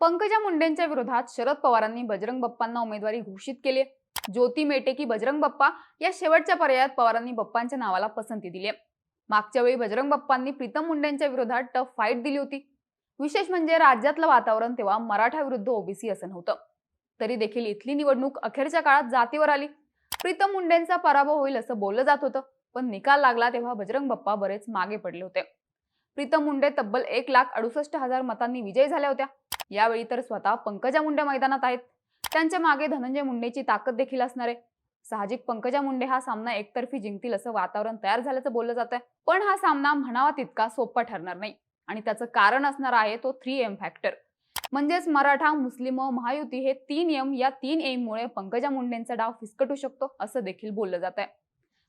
पंकजा मुंडेंच्या विरोधात शरद पवारांनी बजरंग बाप्पांना उमेदवारी घोषित केली ज्योती मेटे की बजरंग बाप्पा या शेवटच्या पर्यायात पवारांनी बाप्पांच्या नावाला पसंती दिली आहे. मागच्या वेळी बजरंग बाप्पांनी प्रीतम मुंडेंच्या विरोधात टफ फाईट दिली होती. विशेष म्हणजे राज्यातलं वातावरण तेव्हा मराठा विरुद्ध ओबीसी असं नव्हतं. तरी देखील इथली निवडणूक अखेरच्या काळात जातीवर आली. प्रीतम मुंडेंचा पराभव होईल असं बोललं जात होतं पण निकाल लागला तेव्हा बजरंग बाप्पा बरेच मागे पडले होते. प्रीतम मुंडे तब्बल एक लाख अडुसष्ट हजार मतांनी विजयी झाल्या होत्या. यावेळी तर स्वतः पंकजा मुंडे मैदानात आहेत. त्यांच्या मागे धनंजय मुंडेची ताकद देखील असणार आहे. साहजिक पंकजा मुंडे हा सामना एकतर्फी जिंकतील असं वातावरण तयार झाल्याचं बोललं जात आहे पण हा सामना म्हणावा तितका सोपा ठरणार नाही. आणि त्याचं कारण असणार आहे तो थ्री एम फॅक्टर म्हणजेच मराठा मुस्लिम व महायुती हे तीन एम या तीन एम मुळे पंकजा मुंडेंचा डाव फिसकटू शकतो असं देखील बोललं जात आहे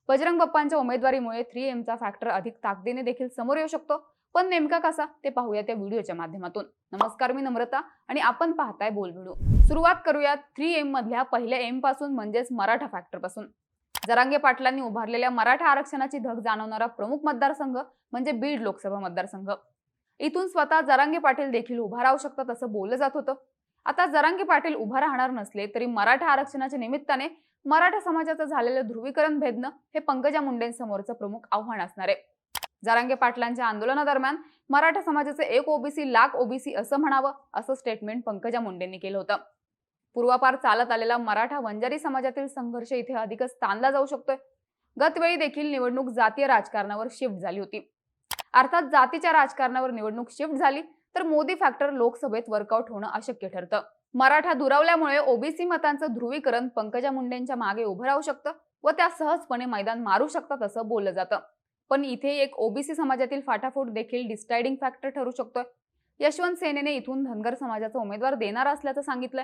बजरंग बाप्पांच्या उमेदवारीमुळे थ्री एमचा फॅक्टर अधिक ताकदीने देखील समोर येऊ शकतो. पण नेमका कसा ते पाहूया त्या व्हिडिओच्या माध्यमातून. नमस्कार मी नम्रता आणि आपण पाहताय बोल सुरुवात करूया थ्री एम मधल्या पहिल्या एमपासून म्हणजेच मराठा फॅक्टरपासून. जरांगे पाटलांनी उभारलेल्या मराठा आरक्षणाची धग जाणवणारा प्रमुख मतदारसंघ म्हणजे बीड लोकसभा मतदारसंघ. इथून स्वतः जरांगे पाटील देखील उभा राहू शकतात असं बोललं जात होतं. आता जरांगे पाटील उभा राहणार नसले तरी मराठा आरक्षणाच्या निमित्ताने मराठा समाजाचं झालेलं ध्रुवीकरण भेदणं हे पंकजा मुंडेंसमोरचं प्रमुख आव्हान असणार आहे. जारंगे पाटलांच्या आंदोलनादरम्यान मराठा समाजाचे एक ओबीसी लाख ओबीसी असं म्हणावं असं स्टेटमेंट पंकजा मुंडेंनी केलं होतं. पूर्वापार चालत आलेला मराठा वंजारी समाजातील संघर्ष इथे अधिकच ताणला जाऊ शकतोय. गतवेळी देखील निवडणूक जातीय राजकारणावर शिफ्ट झाली होती. अर्थात जातीच्या राजकारणावर निवडणूक शिफ्ट झाली तर मोदी फॅक्टर लोकसभेत वर्कआउट होणं अशक्य ठरतं. मराठा दुरावल्यामुळे ओबीसी मतांचं ध्रुवीकरण पंकजा मुंडेंच्या मागे उभं राहू शकतं व त्या सहजपणे मैदान मारू शकतात असं बोललं जातं. पण इथे एक ओबीसी समाजातील फाटाफूट देखील डिस्टायडिंग फॅक्टर ठरू शकतोय. यशवंत सेनेने इथून धनगर समाजाचा उमेदवार देणार असल्याचं सांगितलंय.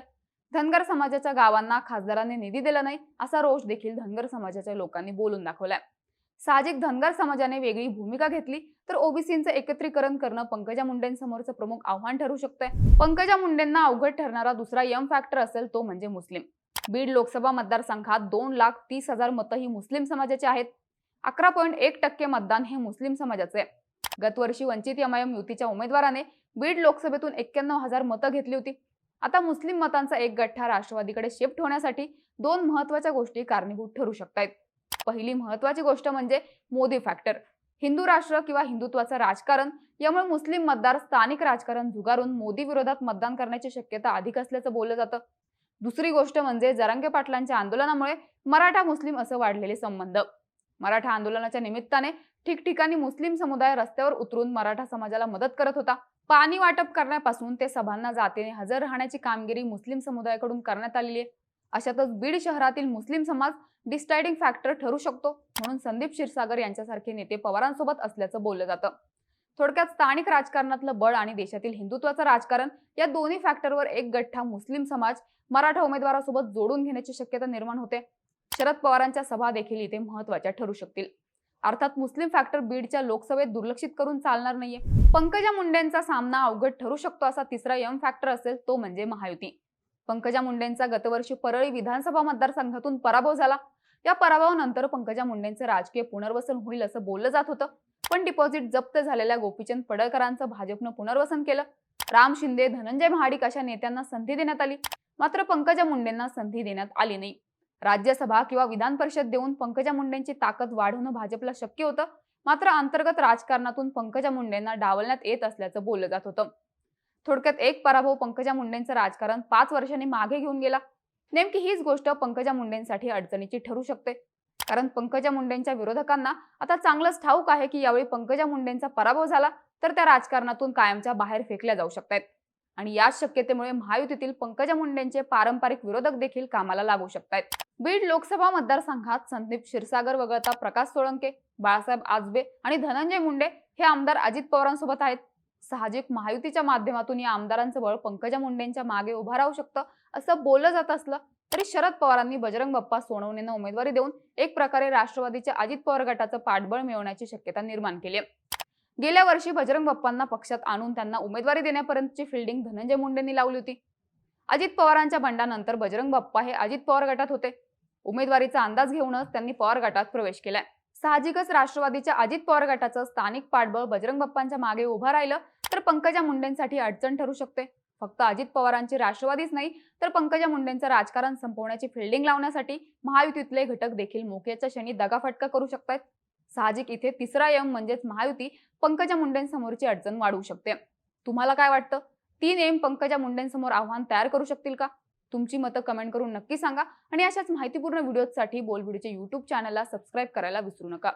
धनगर समाजाच्या गावांना खासदारांनी निधी दिला नाही असा रोष देखील धनगर समाजाच्या लोकांनी बोलून दाखवलाय. साहजिक धनगर समाजाने वेगळी भूमिका घेतली तर ओबीसींचं एकत्रीकरण करणं पंकजा मुंडेंसमोरचं प्रमुख आव्हान ठरू शकतंय. पंकजा मुंडेंना अवघड ठरणारा दुसरा यम फॅक्टर असेल तो म्हणजे मुस्लिम. बीड लोकसभा मतदारसंघात दोन लाख तीस हजार मतं ही मुस्लिम समाजाची आहेत. अकरा पॉईंट एक टक्के मतदान हे मुस्लिम समाजाचे. गतवर्षी वंचित एमआयएम युतीच्या उमेदवाराने बीड लोकसभेतून एक्क्याण्णव हजार मतं घेतली होती. आता मुस्लिम मतांचा एक गठ्ठा राष्ट्रवादीकडे शिफ्ट होण्यासाठी दोन महत्त्वाच्या गोष्टी कारणीभूत ठरू शकतात पहिली महत्वाची गोष्ट म्हणजे मोदी फॅक्टर हिंदू राष्ट्र किंवा हिंदुत्वाचं राजकारण यामुळे मुस्लिम मतदार स्थानिक राजकारण झुगारून मोदी विरोधात मतदान करण्याची शक्यता अधिक असल्याचं बोललं जातं. दुसरी गोष्ट म्हणजे जरांगे पाटलांच्या आंदोलनामुळे मराठा मुस्लिम असं वाढलेले संबंध. मराठा आंदोलनाच्या निमित्ताने ठिकठिकाणी मुस्लिम समुदाय रस्त्यावर उतरून मराठा समाजाला मदत करत होता. पाणी वाटप करण्यापासून ते सभांना जातीने हजर राहण्याची कामगिरी मुस्लिम समुदायाकडून करण्यात आलेली आहे. अशातच बीड शहरातील मुस्लिम समाज डिस्टायडिंग फॅक्टर ठरू शकतो म्हणून संदीप क्षीरसागर यांच्यासारखे नेते पवारांसोबत असल्याचं बोललं जातं. थोडक्यात स्थानिक राजकारणातलं बळ आणि देशातील हिंदुत्वाचं राजकारण या दोन्ही फॅक्टरवर एक गठ्ठा मुस्लिम समाज मराठा उमेदवारासोबत जोडून घेण्याची शक्यता निर्माण होते. शरद पवारांच्या सभा देखील इथे महत्त्वाच्या ठरू शकतील. अर्थात मुस्लिम फॅक्टर बीडच्या लोकसभेत दुर्लक्षित करून चालणार नाहीये. पंकजा मुंडेंचा सामना अवघड ठरू शकतो असा तिसरा यम फॅक्टर असेल तो म्हणजे महायुती. पंकजा मुंडेंचा गतवर्षी परळी विधानसभा मतदारसंघातून पराभव झाला. या पराभवानंतर पंकजा मुंडेंचं राजकीय पुनर्वसन होईल असं बोललं जात होतं. पण डिपॉझिट जप्त झालेल्या गोपीचंद पडळकरांचं भाजपनं पुनर्वसन केलं. राम शिंदे धनंजय महाडिक अशा नेत्यांना संधी देण्यात आली. मात्र पंकजा मुंडेंना संधी देण्यात आली नाही. राज्यसभा किंवा विधान परिषद देऊन पंकजा मुंडेंची ताकद वाढवणं भाजपला शक्य होतं. मात्र अंतर्गत राजकारणातून पंकजा मुंडेंना डावलण्यात येत असल्याचं बोललं जात होतं. थोडक्यात एक पराभव पंकजा मुंडेंचं राजकारण पाच वर्षांनी मागे घेऊन गेला. नेमकी हीच गोष्ट पंकजा मुंडेंसाठी अडचणीची ठरू शकते. कारण पंकजा मुंडेंच्या विरोधकांना आता चांगलंच ठाऊक आहे की यावेळी पंकजा मुंडेंचा पराभव झाला तर त्या राजकारणातून कायमच्या बाहेर फेकल्या जाऊ शकतात. आणि याच शक्यतेमुळे महायुतीतील पंकजा मुंडेंचे पारंपरिक विरोधक देखील कामाला लागू शकतात बीड लोकसभा मतदारसंघात संदीप क्षीरसागर वगळता प्रकाश सोळंके बाळासाहेब आजबे आणि धनंजय मुंडे हे आमदार अजित पवारांसोबत आहेत. साहजिक महायुतीच्या माध्यमातून या आमदारांचं बळ पंकजा मुंडेंच्या मागे उभं राहू शकतं असं बोललं जात असलं तरी शरद पवारांनी बजरंग बाप्पा सोनवणेंना उमेदवारी देऊन एक प्रकारे राष्ट्रवादीच्या अजित पवार गटाचं पाठबळ मिळवण्याची शक्यता निर्माण केली गेल्या वर्षी बजरंग बाप्पांना पक्षात आणून त्यांना उमेदवारी देण्यापर्यंतची फिल्डिंग धनंजय मुंडेंनी लावली होती. अजित पवारांच्या बंडानंतर बजरंग बाप्पा हे अजित पवार गटात होते. उमेदवारीचा अंदाज घेऊनच त्यांनी पवार गटात प्रवेश केलाय. साहजिकच राष्ट्रवादीच्या अजित पवार गटाचं स्थानिक पाठबळ बजरंग बाप्पांच्या मागे उभं राहिलं तर पंकजा मुंडेंसाठी अडचण ठरू शकते. फक्त अजित पवारांची राष्ट्रवादीच नाही तर पंकजा मुंडेंचं राजकारण संपवण्याची फिल्डिंग लावण्यासाठी महायुतीतले घटक देखील मोक्याच्या क्षणी दगाफटका करू शकतात साहजिक इथे तिसरा यम म्हणजेच महायुती पंकजा मुंडेंसमोरची अडचण वाढवू शकते. तुम्हाला काय वाटतं? तीन एम पंकजा मुंडेंसमोर आव्हान तयार करू शकतील का? तुमची मतं कमेंट करून नक्की सांगा आणि अशाच माहितीपूर्ण व्हिडिओसाठी बोलबिडीच्या युट्यूब चॅनलला सबस्क्राईब करायला विसरू नका.